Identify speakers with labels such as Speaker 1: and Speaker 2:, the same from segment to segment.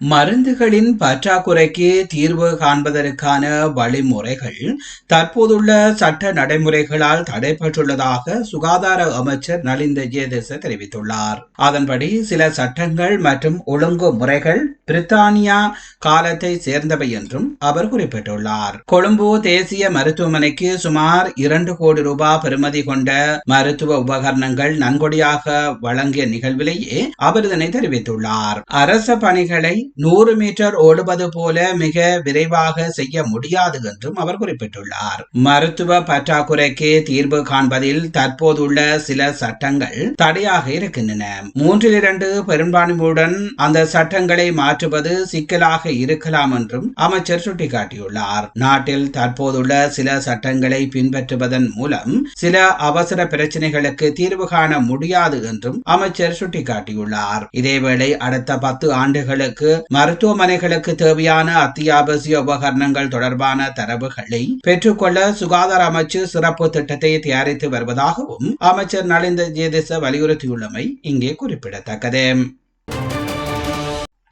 Speaker 1: மருந்துகளின் பற்றாக்குறைக்கு தீர்வு காண்பதற்கான வழிமுறைகள் தற்போதுள்ள சட்ட நடைமுறைகளால் தடைபட்டுள்ளதாக சுகாதார அமைச்சர் நலிந்த ஜேதேச தெரிவித்துள்ளார். அதன்படி சில சட்டங்கள் மற்றும் ஒழுங்கு முறைகள் பிரித்தானியா காலத்தை சேர்ந்தவை என்றும் அவர் குறிப்பிட்டுள்ளார். கொழும்பு தேசிய மருத்துவமனைக்கு சுமார் இரண்டு கோடி ரூபாய் பெறுமதி கொண்ட மருத்துவ உபகரணங்கள் நன்கொடையாக வழங்கிய நிகழ்விலேயே அவர் இதனை தெரிவித்துள்ளார். அரச பணிகளை நூறு மீட்டர் ஓடுவது போல மிக விரைவாக செய்ய முடியாது என்றும் அவர் குறிப்பிட்டுள்ளார். மருத்துவ பற்றாக்குறைக்கு தீர்வு காண்பதில் தற்போதுள்ள சில சட்டங்கள் தடையாக இருக்கின்றன. மூன்றில் இரண்டு பெரும்பான்மையுடன் அந்த சட்டங்களை மாற்றுவது சிக்கலாக இருக்கலாம் என்றும் அமைச்சர் சுட்டிக்காட்டியுள்ளார். நாட்டில் தற்போதுள்ள சில சட்டங்களை பின்பற்றுவதன் மூலம் சில அவசர பிரச்சனைகளுக்கு தீர்வு காண முடியாது என்றும் அமைச்சர் சுட்டிக்காட்டியுள்ளார். இதேவேளை அடுத்த பத்து ஆண்டுகளுக்கு மருத்துவமனைகளுக்கு தேவையான அத்தியாவசிய உபகரணங்கள் தொடர்பான தரவுகளை பெற்றுக்கொள்ள சுகாதார அமைச்சு சிறப்பு திட்டத்தை தயாரித்து வருவதாகவும் அமைச்சர் நலிந்த ஜேதிச வலியுறுத்தியுள்ளமை இங்கே குறிப்பிடத்தக்கது.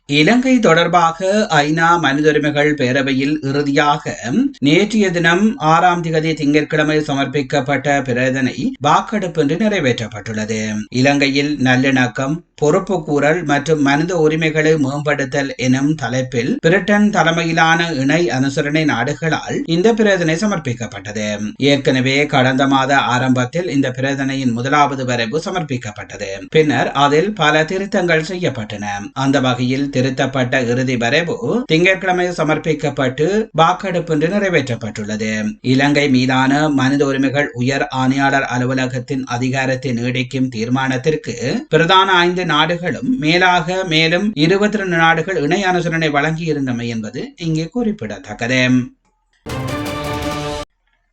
Speaker 1: இலங்கை தொடர்பாக ஐநா மனித உரிமைகள் பேரவையில் இறுதியாக நேற்றைய தினம் ஆறாம் திகதி திங்கட்கிழமை சமர்ப்பிக்கப்பட்ட பிரேதனை வாக்கெடுப்பின்றி நிறைவேற்றப்பட்டுள்ளது. இலங்கையில் நல்லிணக்கம் பொறுப்பு கூறல் மற்றும் மனித உரிமைகளை மேம்படுத்தல் எனும் தலைப்பில் பிரிட்டன் தலைமையிலான இணை அனுசரணை நாடுகளால் இந்த பிரேதனை சமர்ப்பிக்கப்பட்டது. ஏற்கனவே கடந்த மாத ஆரம்பத்தில் இந்த பிரேதனையின் முதலாவது வரைவு சமர்ப்பிக்கப்பட்டது. பின்னர் அதில் பல திருத்தங்கள் செய்யப்பட்டன. அந்த வகையில் திருத்தப்பட்ட இறுதி வரைவு திங்கட்கிழமை சமர்ப்பிக்கப்பட்டு வாக்கெடுப்பு என்று நிறைவேற்றப்பட்டுள்ளது. இலங்கை மீதான மனித உரிமைகள் உயர் ஆணையாளர் அலுவலகத்தின் அதிகாரத்தை நீடிக்கும் தீர்மானத்திற்கு பிரதான ஐந்து நாடுகளும் மேலாக மேலும் இருபத்தி ரெண்டு நாடுகள் இணை அனுசரணை வழங்கியிருந்தமை என்பது இங்கே குறிப்பிடத்தக்கது.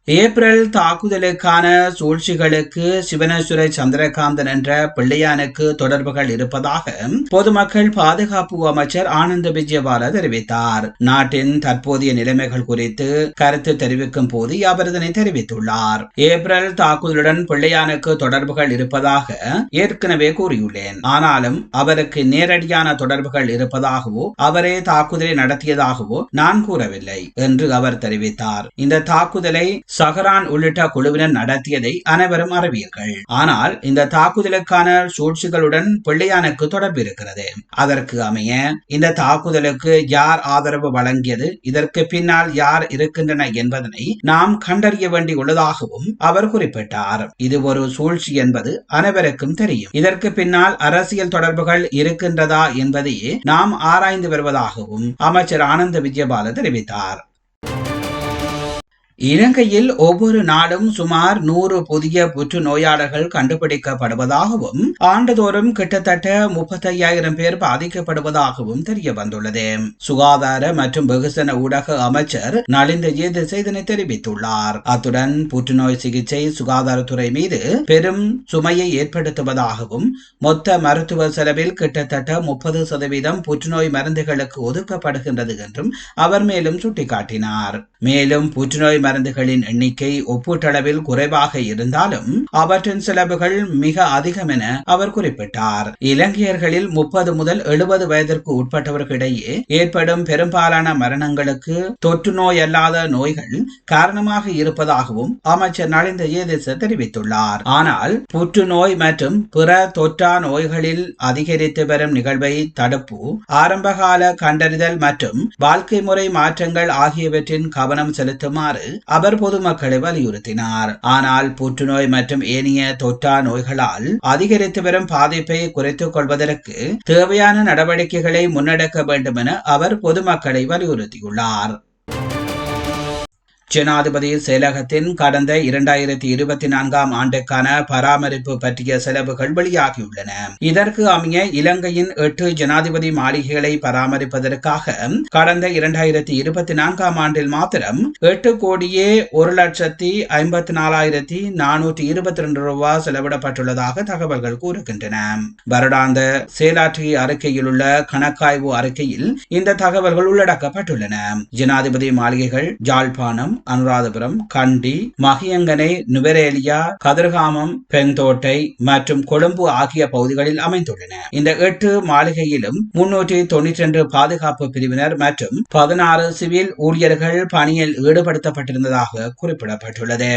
Speaker 1: ஏப்ரல் தாக்குதலுக்கான சூழ்ச்சிகளுக்கு சிவனேஸ்வர சந்திரகாந்தன் என்ற பிள்ளையானுக்கு தொடர்புகள் இருப்பதாக பொதுமக்கள் பாதுகாப்பு அமைச்சர் ஆனந்த விஜயபால தெரிவித்தார். நாட்டின் தற்போதைய நிலைமைகள் குறித்து கருத்து தெரிவிக்கும் போது அவர் இதனை தெரிவித்துள்ளார். ஏப்ரல் தாக்குதலுடன் பிள்ளையானுக்கு தொடர்புகள் இருப்பதாக ஏற்கனவே கூறியுள்ளேன். ஆனாலும் அவருக்கு நேரடியான தொடர்புகள் இருப்பதாகவோ அவரே தாக்குதலை நடத்தியதாகவோ நான் கூறவில்லை என்று அவர் தெரிவித்தார். இந்த தாக்குதலை சஹரான் உள்ளிட்ட குழுவினர் நடத்தியதை அனைவரும் அறிவீர்கள். ஆனால் இந்த தாக்குதலுக்கான சூழ்ச்சிகளுடன் பிள்ளையானுக்கு தொடர்பு இருக்கிறது. அதற்கு அமைய இந்த தாக்குதலுக்கு யார் ஆதரவு வழங்கியது இதற்கு பின்னால் யார் இருக்கின்றன என்பதனை நாம் கண்டறிய வேண்டியுள்ளதாகவும் அவர் குறிப்பிட்டார். இது ஒரு சூழ்ச்சி என்பது அனைவருக்கும் தெரியும். இதற்கு பின்னால் அரசியல் தொடர்புகள் இருக்கின்றதா என்பதையே நாம் ஆராய்ந்து வருவதாகவும் அமைச்சர் ஆனந்த விஜயபால தெரிவித்தார். இலங்கையில் ஒவ்வொரு நாளும் சுமார் நூறு புதிய புற்றுநோயாளர்கள் கண்டுபிடிக்கப்படுவதாகவும் ஆண்டுதோறும் கிட்டத்தட்ட முப்பத்தையாயிரம் பேர் பாதிக்கப்படுவதாகவும் தெரிய வந்துள்ளது சுகாதார மற்றும் வெகுசன ஊடக அமைச்சர் நலிந்த ஜேதிசை இதனை தெரிவித்துள்ளார். அத்துடன் புற்றுநோய் சிகிச்சை சுகாதாரத்துறை மீது பெரும் சுமையை ஏற்படுத்துவதாகவும் மொத்த மருத்துவ செலவில் கிட்டத்தட்ட முப்பது சதவீதம் புற்றுநோய் மருந்துகளுக்கு ஒதுக்கப்படுகின்றது என்றும் அவர் மேலும் சுட்டிக்காட்டினார். மேலும் புற்றுநோய் மருந்துகளின் எண்ணிக்கை ஒப்பீட்டளவில் குறைவாக இருந்தாலும் அவற்றின் செலவுகள் மிக அதிகம் என அவர் குறிப்பிட்டார். இலங்கையர்களில் முப்பது முதல் எழுபது வயதிற்கு உட்பட்டவர்களிடையே ஏற்படும் பெரும்பாலான மரணங்களுக்கு தொற்று நோய் அல்லாத நோய்கள் காரணமாக இருப்பதாகவும் அமைச்சர் நலிந்த ஏதேச தெரிவித்துள்ளார். ஆனால் புற்றுநோய் மற்றும் பிற தொற்றா நோய்களில் அதிகரித்து வரும் நிகழ்வை தடுப்பு ஆரம்பகால கண்டறிதல் மற்றும் வாழ்க்கை முறை மாற்றங்கள் ஆகியவற்றின் கவனம் செலுத்துமாறு அவர் பொதுமக்களை வலியுறுத்தினார். ஆனால் புற்றுநோய் மற்றும் ஏனைய தொற்றா நோய்களால் அதிகரித்து வரும் பாதிப்பை குறைத்துக் கொள்வதற்கு தேவையான நடவடிக்கைகளை முன்னெடுக்க வேண்டும் என அவர் பொதுமக்களை வலியுறுத்தியுள்ளார். ஜனாதிபதி செயலகத்தின் கடந்த இரண்டாயிரத்தி இருபத்தி நான்காம் ஆண்டுக்கான பராமரிப்பு பற்றிய செலவுகள் வெளியாகியுள்ளன. இதற்கு அமைய இலங்கையின் எட்டு ஜனாதிபதி மாளிகைகளை பராமரிப்பதற்காக கடந்த இரண்டாயிரத்தி இருபத்தி நான்காம் ஆண்டில் மாத்திரம் எட்டு கோடியே ஒரு லட்சத்தி ஐம்பத்தி நாலாயிரத்தி நானூற்றி இருபத்தி ரெண்டு ரூபாய் செலவிடப்பட்டுள்ளதாக தகவல்கள் கூறுகின்றன. வருடாந்த செயலாற்றிய அறிக்கையில் உள்ள கணக்காய்வு அறிக்கையில் இந்த தகவல்கள் உள்ளடக்கப்பட்டுள்ளன. ஜனாதிபதி மாளிகைகள் ஜாழ்ப்பாணம் அனுராதபுரம் கண்டி மகியங்கனை நுவரேலியா கதிர்காமம் பெங்கோட்டை மற்றும் கொழும்பு ஆகிய பகுதிகளில் அமைந்துள்ளன. இந்த எட்டு மாளிகையிலும் முன்னூற்றி தொன்னூற்றி ரெண்டு பாதுகாப்பு பிரிவினர் மற்றும் பதினாறு சிவில் ஊழியர்கள் பணியில் ஈடுபடுத்தப்பட்டிருந்ததாக குறிப்பிடப்பட்டுள்ளது.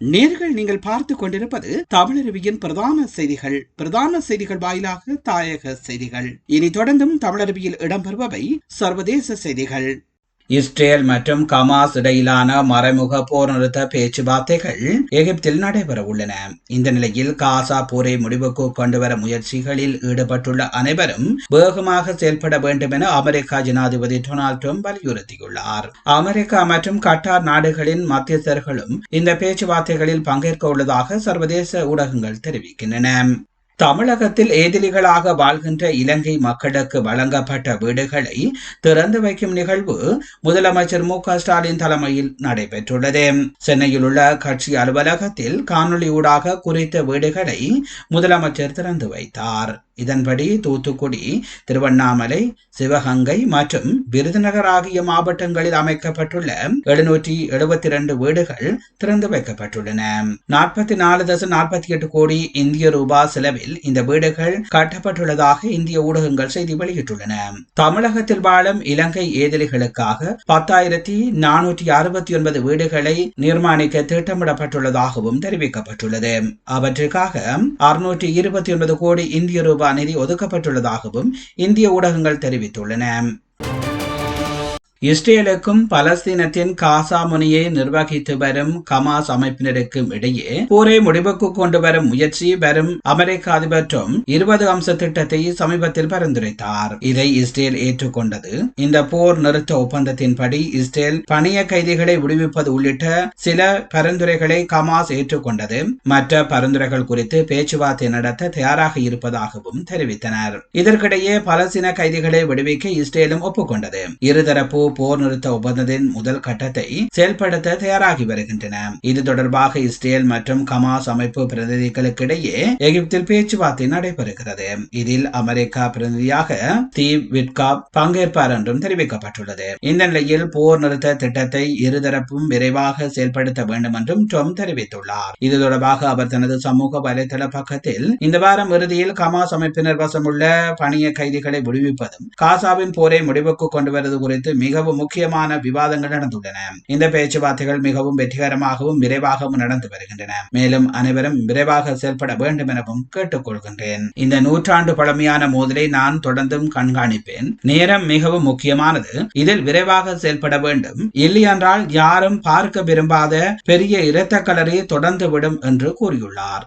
Speaker 1: நேர்கள் நீங்கள் பார்த்து கொண்டிருப்பது தமிழருவியின் பிரதான செய்திகள். பிரதான செய்திகள் வாயிலாக தாயக செய்திகள். இனி தொடர்ந்தும் தமிழருவியில் இடம்பெறுபவை சர்வதேச செய்திகள். இஸ்ரேல் மற்றும் கமாஸ் இடையிலான மறைமுக போர் நிறுத்த பேச்சுவார்த்தைகள் எகிப்தில் நடைபெற உள்ளன இந்த நிலையில் காசா போரை முடிவுக்கு கொண்டுவர முயற்சிகளில் ஈடுபட்டுள்ள அனைவரும் வேகமாக செயல்பட வேண்டும் என அமெரிக்கா ஜனாதிபதி டொனால்ட் ட்ரம்ப் வலியுறுத்தியுள்ளார். அமெரிக்கா மற்றும் கட்டார் நாடுகளின் மத்தியஸ்தர்களும் இந்த பேச்சுவார்த்தைகளில் பங்கேற்க உள்ளதாக சர்வதேச ஊடகங்கள் தெரிவிக்கின்றன. தமிழகத்தில் ஏதிலிகளாக வாழ்கின்ற இலங்கை மக்களுக்கு வழங்கப்பட்ட வீடுகளை திறந்து வைக்கும் நிகழ்வு முதலமைச்சர் மு ஸ்டாலின் தலைமையில் நடைபெற்றுள்ளது. சென்னையில் உள்ள கட்சி அலுவலகத்தில் காணொலி ஊடாக குறித்த வீடுகளை முதலமைச்சர் திறந்து வைத்தார். இதன்படி தூத்துக்குடி திருவண்ணாமலை சிவகங்கை மற்றும் விருதுநகர் ஆகிய மாவட்டங்களில் அமைக்கப்பட்டுள்ள எழுநூற்றி எழுபத்தி இரண்டு வீடுகள் திறந்து வைக்கப்பட்டுள்ளன. நாற்பத்தி நாலு தசம் நாற்பத்தி எட்டு கோடி இந்திய ரூபாய் செலவில் இந்த வீடுகள் கட்டப்பட்டுள்ளதாக இந்திய ஊடகங்கள் செய்தி வெளியிட்டுள்ளன. தமிழகத்தில் வாழும் இலங்கை ஏதிலிகளுக்காக பத்தாயிரத்தி நானூற்றி அறுபத்தி ஒன்பது வீடுகளை நிர்மாணிக்க திட்டமிடப்பட்டுள்ளதாகவும் தெரிவிக்கப்பட்டுள்ளது. அவற்றுக்காக அறுநூற்றி இருபத்தி ஒன்பது கோடி இந்திய ரூபாய் நிதி ஒதுக்கப்பட்டுள்ளதாகவும் இந்திய ஊடகங்கள் தெரிவித்துள்ளன. இஸ்ரேலுக்கும் பலஸ்தீனத்தின் காசா முனையை நிர்வகித்து வரும் கமாஸ் அமைப்பினருக்கும் இடையே போரை முடிவுக்கு கொண்டு வரும் முயற்சி வரும் அமெரிக்க அதிபர் இருபது அம்ச திட்டத்தை சமீபத்தில் பரிந்துரைத்தார். இதை இஸ்ரேல் ஏற்றுக்கொண்டது. இந்த போர் நிறுத்த ஒப்பந்தத்தின்படி இஸ்ரேல் பணிய கைதிகளை விடுவிப்பது உள்ளிட்ட சில பரிந்துரைகளை கமாஸ் ஏற்றுக்கொண்டது. மற்ற பரிந்துரைகள் குறித்து பேச்சுவார்த்தை நடத்த தயாராக இருப்பதாகவும் தெரிவித்தனர். இதற்கிடையே பலஸ்தீன கைதிகளை விடுவிக்க இஸ்ரேலும் ஒப்புக்கொண்டது. இருதரப்பு போர் நிறுத்த ஒப்பந்தத்தின் முதல் கட்டத்தை செயல்படுத்த தயாராகி வருகின்றன. இது தொடர்பாக இஸ்ரேல் மற்றும் கமாஸ் அமைப்பு பிரதிநிதிகளுக்கிடையே எகிப்தில் பேச்சுவார்த்தை நடைபெறுகிறது. இதில் அமெரிக்கா பிரதிநிதியாக தீவ் விட்காப் பங்கேற்பார் என்றும் தெரிவிக்கப்பட்டுள்ளது. இந்த நிலையில் போர் நிறுத்த திட்டத்தை இருதரப்பும் விரைவாக செயல்படுத்த வேண்டும் என்றும் ட்ரம்ப் தெரிவித்துள்ளார். இது தொடர்பாக அவர் தனது சமூக வலைதள பக்கத்தில் இந்த வாரம் இறுதியில் கமாஸ் அமைப்பினர் வசமுள்ள பணிய கைதிகளை விடுவிப்பதும் காசாவின் போரை முடிவுக்கு கொண்டு வருவது குறித்து மிக மிகவும் முக்கியமான விவாதங்கள் நடந்துள்ளன. இந்த பேச்சுவார்த்தைகள் மிகவும் வெற்றிகரமாகவும் விரைவாகவும் நடந்து வருகின்றன. மேலும் அனைவரும் விரைவாக செயல்பட வேண்டும் எனவும் கேட்டுக்கொள்கின்றேன். இந்த நூற்றாண்டு பழமையான மோதலை நான் தொடர்ந்தும் கண்காணிப்பேன். நேரம் மிகவும் முக்கியமானது. இதில் விரைவாக செயல்பட வேண்டும். இல்லையென்றால் யாரும் பார்க்க விரும்பாத பெரிய இரத்த கலரை தொடர்ந்து விடும் என்று கூறியுள்ளார்.